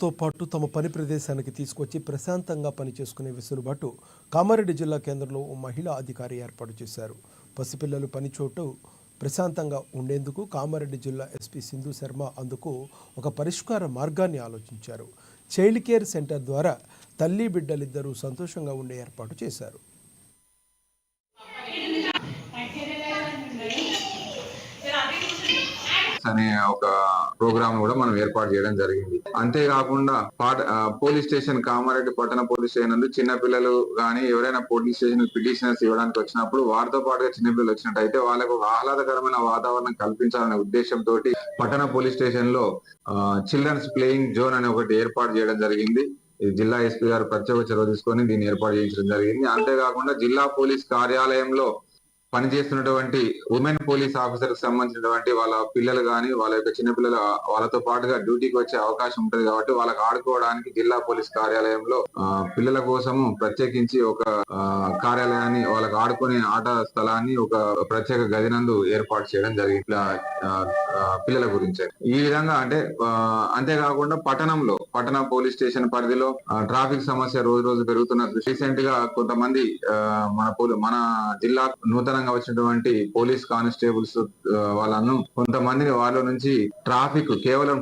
తో పాటు తమ పని ప్రదేశానికి తీసుకొచ్చి ప్రశాంతంగా పనిచేసుకునే వెసులుబాటు కామారెడ్డి జిల్లా కేంద్రంలో ఓ మహిళా అధికారి ఏర్పాటు చేశారు. పసిపిల్లలు పనిచోటు ప్రశాంతంగా ఉండేందుకు కామారెడ్డి జిల్లా ఎస్పీ సింధు శర్మ అందుకు ఒక పరిష్కార మార్గాన్ని ఆలోచించారు. చైల్డ్ కేర్ సెంటర్ ద్వారా తల్లి బిడ్డలిద్దరూ సంతోషంగా ఉండే ఏర్పాటు చేశారు. అనే ఒక ప్రోగ్రామ్ కూడా మనం ఏర్పాటు చేయడం జరిగింది. అంతేకాకుండా పాట పోలీస్ స్టేషన్ కామారెడ్డి పట్టణ పోలీస్ స్టేషన్ నందు చిన్నపిల్లలు కానీ ఎవరైనా పోలీస్ స్టేషన్ పిటిషనర్స్ ఇవ్వడానికి వచ్చినప్పుడు వారితో పాటుగా చిన్న పిల్లలు వచ్చినట్టయితే వాళ్ళకు ఒక ఆహ్లాదకరమైన వాతావరణం కల్పించాలనే ఉద్దేశంతో పట్టణ పోలీస్ స్టేషన్లో చిల్డ్రన్స్ ప్లేయింగ్ జోన్ అనే ఒకటి ఏర్పాటు చేయడం జరిగింది. జిల్లా ఎస్పీ గారు ప్రత్యేక చొరవ తీసుకొని దీన్ని ఏర్పాటు చేయించడం జరిగింది. అంతేకాకుండా జిల్లా పోలీస్ కార్యాలయంలో పనిచేస్తున్నటువంటి ఉమెన్ పోలీస్ ఆఫీసర్కి సంబంధించినటువంటి వాళ్ళ పిల్లలు కానీ వాళ్ళ యొక్క చిన్నపిల్లలు వాళ్ళతో పాటుగా డ్యూటీకి వచ్చే అవకాశం ఉంటుంది కాబట్టి వాళ్ళకి ఆడుకోవడానికి జిల్లా పోలీస్ కార్యాలయంలో పిల్లల కోసము ప్రత్యేకించి ఒక కార్యాలయాన్ని వాళ్ళకి ఆడుకునే ఆట స్థలాన్ని ఒక ప్రత్యేక గదినందు ఏర్పాటు చేయడం జరిగింది. పిల్లల గురించి. ఈ విధంగా అంటే అంతేకాకుండా పట్టణంలో పట్టణ పోలీస్ స్టేషన్ పరిధిలో ట్రాఫిక్ సమస్య రోజు రోజు పెరుగుతున్న రీసెంట్గా కొంతమంది మన మన జిల్లా నూతనంగా వచ్చినటువంటి పోలీస్ కానిస్టేబుల్స్ వాళ్ళను కొంతమందిని వాళ్ళ నుంచి ట్రాఫిక్ కేవలం